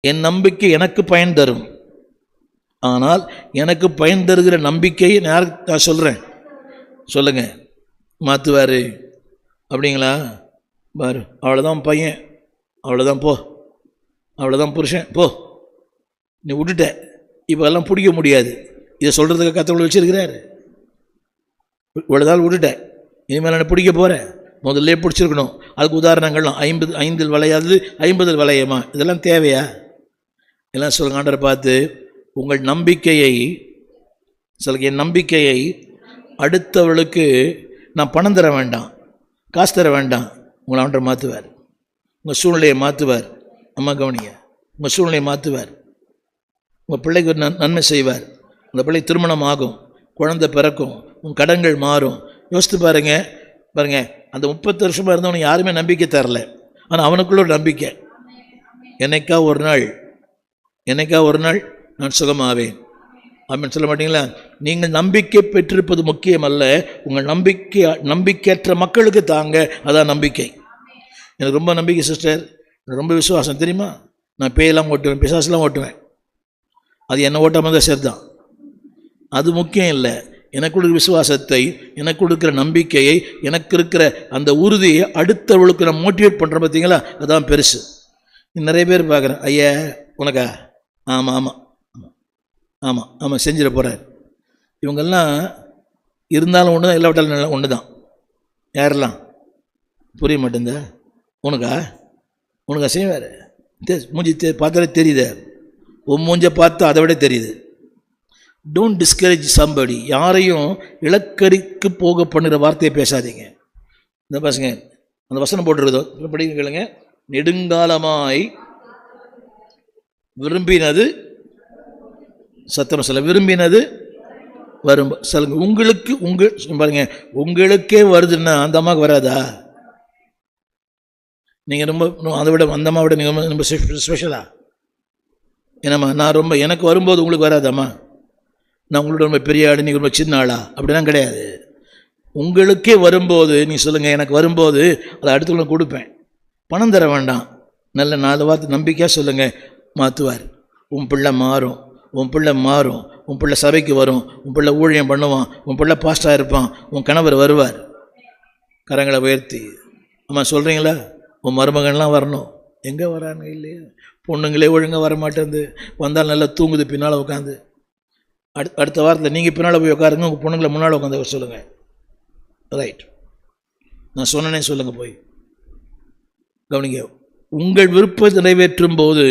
என் நம்பிக்கை எனக்கு பயன் தரும். ஆனால் எனக்கு பயன் தருகிற நம்பிக்கையை நான் நான் சொல்கிறேன் சொல்லுங்க. மாற்றுவார் அப்படிங்களா? பாரு அவ்வளோதான் பையன். அவ்வளோதான் போ. அவ்வளோதான் புருஷன். போ. நீ விட்டுட்ட. இப்போ எல்லாம் பிடிக்க முடியாது. இதை சொல்கிறதுக்கு கத்தவங்களை வச்சுருக்கிறாரு. இவ்வளோதான் விட்டுட்டேன் இனிமேல் நான் பிடிக்க போகிறேன் முதல்ல பிடிச்சிருக்கணும். அதுக்கு உதாரணங்கள்லாம். ஐம்பது ஐந்தில் விளையாது ஐம்பதில் விளையுமா? இதெல்லாம் தேவையா? எல்லாம் சொல்லுங்க ஆண்டரை பார்த்து உங்கள் நம்பிக்கையை சொல்லுங்க என் நம்பிக்கையை அடுத்தவளுக்கு நான் பணம் தர வேண்டாம் காசு தர வேண்டாம். உங்களை ஆண்டர் மாற்றுவார் உங்கள் சூழ்நிலையை மாற்றுவார் அம்மா கவனிங்க. உங்கள் சூழ்நிலையை மாற்றுவார் உங்கள் பிள்ளைக்கு ஒரு நன் நன்மை செய்வார். அந்த பிள்ளை திருமணம் ஆகும். குழந்தை பிறக்கும். உன் கடன்கள் மாறும். யோசித்து பாருங்க. பாருங்க அந்த முப்பத்து வருஷமாக இருந்தவனுக்கு யாருமே நம்பிக்கை தரல. ஆனால் அவனுக்குள்ள ஒரு நம்பிக்கை. என்னைக்கா ஒரு நாள் என்னைக்கா ஒரு நாள்? நான் சுகமாவேன். அப்படின்னு சொல்ல மாட்டீங்களா? நீங்கள் நம்பிக்கை பெற்றிருப்பது முக்கியம் அல்ல உங்கள் நம்பிக்கை நம்பிக்கையற்ற மக்களுக்கு தாங்க அதான் நம்பிக்கை. எனக்கு ரொம்ப நம்பிக்கை சிஸ்டர். எனக்கு ரொம்ப விசுவாசம். தெரியுமா? நான் பேயெல்லாம் ஓட்டுவேன் பிசாசுலாம் ஓட்டுவேன். அது என்ன ஓட்டாமல் தான் சரிதான் அது முக்கியம் இல்லை. எனக்கு கொடுக்குற விசுவாசத்தை எனக்கு கொடுக்குற நம்பிக்கையை எனக்கு இருக்கிற அந்த உறுதியை அடுத்தவளுக்கு நான் மோட்டிவேட் பண்ணுறேன் பார்த்தீங்களா அதுதான் பெருசு. நிறைய பேர் பார்க்குறேன். ஐயா உனக்கா? ஆமாம் ஆமாம் ஆமாம் ஆமாம் ஆமாம் செஞ்சிட போகிறார் இவங்கெல்லாம் இருந்தாலும் ஒன்று தான் இல்லாவிட்டாலும் நல்லா ஒன்று தான் யாரெல்லாம்? புரிய மாட்டேங்குதா. உனக்கா? உனக்கா செய்வார். தே மூஞ்சி தே பார்த்தாலே தெரியுதே. உன் மூஞ்சை பார்த்து அதை விட தெரியுது. டோன்ட் டிஸ்கரேஜ் சம்படி யாரையும் இலக்கரிக்கு போக பண்ணுற வார்த்தையை பேசாதீங்க. இந்த பசங்க அந்த வசனம் போட்டுருதோ படிங்க கேளுங்க. நெடுங்காலமாய் விரும்பினது சத்தம் சொல்ல விரும்பினது வரும். சொல்லுங்க உங்களுக்கு உங்கள் பாருங்க உங்களுக்கே வருதுன்னா அந்த அம்மாவுக்கு வராதா? நீங்கள் ரொம்ப அதை விட அந்த அம்மாவை விட நீங்கள் ரொம்ப ஸ்பெஷலா என்னம்மா நான் ரொம்ப எனக்கு வரும்போது உங்களுக்கு வராதாம்மா? நான் உங்களோட ரொம்ப பெரிய ஆடு நீங்கள் ரொம்ப சின்ன ஆளா? அப்படிலாம் கிடையாது. உங்களுக்கே வரும்போது நீ சொல்லுங்கள் எனக்கு வரும்போது அதை அடுத்தவங்களுக்கு கொடுப்பேன். பணம் தர வேண்டாம். நல்ல நாலு வார்த்தை நம்பிக்கையாக சொல்லுங்கள் மாற்றுவார் உன் பிள்ளை மாறும் உன் பிள்ளை மாறும் உன் பிள்ளை சபைக்கு வரும் உன் பிள்ளை ஊழியம் பண்ணுவான் உன் பிள்ளை பாஸ்டாக இருப்பான் உன் கணவர் வருவார். கரங்களை உயர்த்தி. அம்மா சொல்கிறீங்களா உன் மருமகன்லாம் வரணும். எங்கே வராங்க இல்லையா? பொண்ணுங்களே ஒழுங்காக வர மாட்டேங்குது வந்தால் நல்லா தூங்குது பின்னால் உட்காந்து அடு அடுத்த வாரத்தில் நீங்கள் பின்னால் போய் உட்காருங்க உங்கள் பொண்ணுங்களை முன்னால் உட்காந்து சொல்லுங்கள் ரைட் நான் சொன்னனே சொல்லுங்கள் போய். கவனிங்க. உங்கள் விருப்பத்தை நிறைவேற்றும் போது